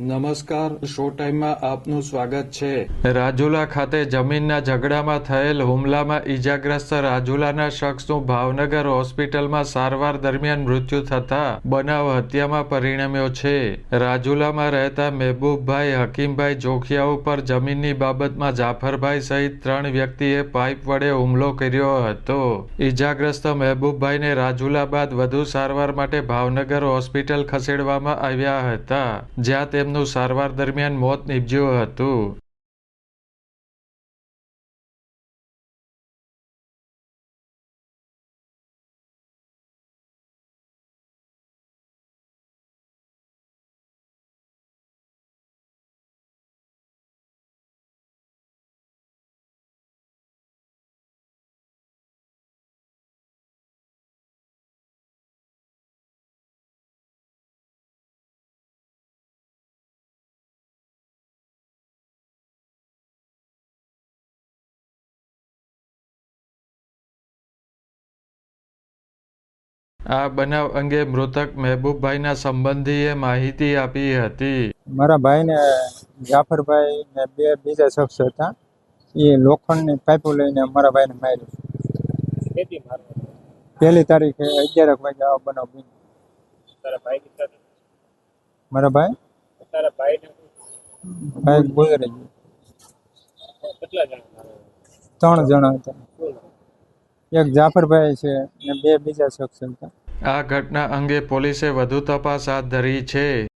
નમસ્કાર શો ટાઈમમાં આપનું સ્વાગત છે. રાજુલા ખાતે જમીનના ઝઘડામાં થયેલ હુમલામાં ઈજાગ્રસ્ત રાજુલાના શખ્સનું ભાવનગર હોસ્પિટલમાં સારવાર દરમિયાન મૃત્યુ થતા બનાવ હત્યામાં પરિણમ્યો છે. રાજુલામાં રહેતા મહેબૂબભાઈ હકીમભાઈ જોખિયા ઉપર જમીનની બાબતમાં જાફરભાઈ સહિત ત્રણ વ્યક્તિએ પાઇપ વડે હુમલો કર્યો હતો. ઈજાગ્રસ્ત મહેબૂબભાઈને રાજુલા બાદ વધુ સારવાર માટે ભાવનગર હોસ્પિટલ ખસેડવામાં આવ્યા હતા, જ્યાં તેમનું સારવાર દરમિયાન મોત નીપજ્યું હતું. આ બનાવ અંગે મૃતક મહેબૂબભાઈના સંબંધીએ માહિતી આપી હતી. મારા ભાઈને જાફરભાઈ ને બે બીજા શખ્સ હતા. એ લોખંડની પાઇપો લઈને મારા ભાઈને માર્યો. પહેલી તારીખે અગિયાર વાગે આવો બનાવ બન્યો. મારા ભાઈ? ભાઈ ગુજરી ગયો ત્રણ જણા હતા? એક જાફરભાઈ છે અને બે બીજા શખ્સ આ ઘટના અંગે પોલીસે વધુ તપાસ હાથ ધરી છે.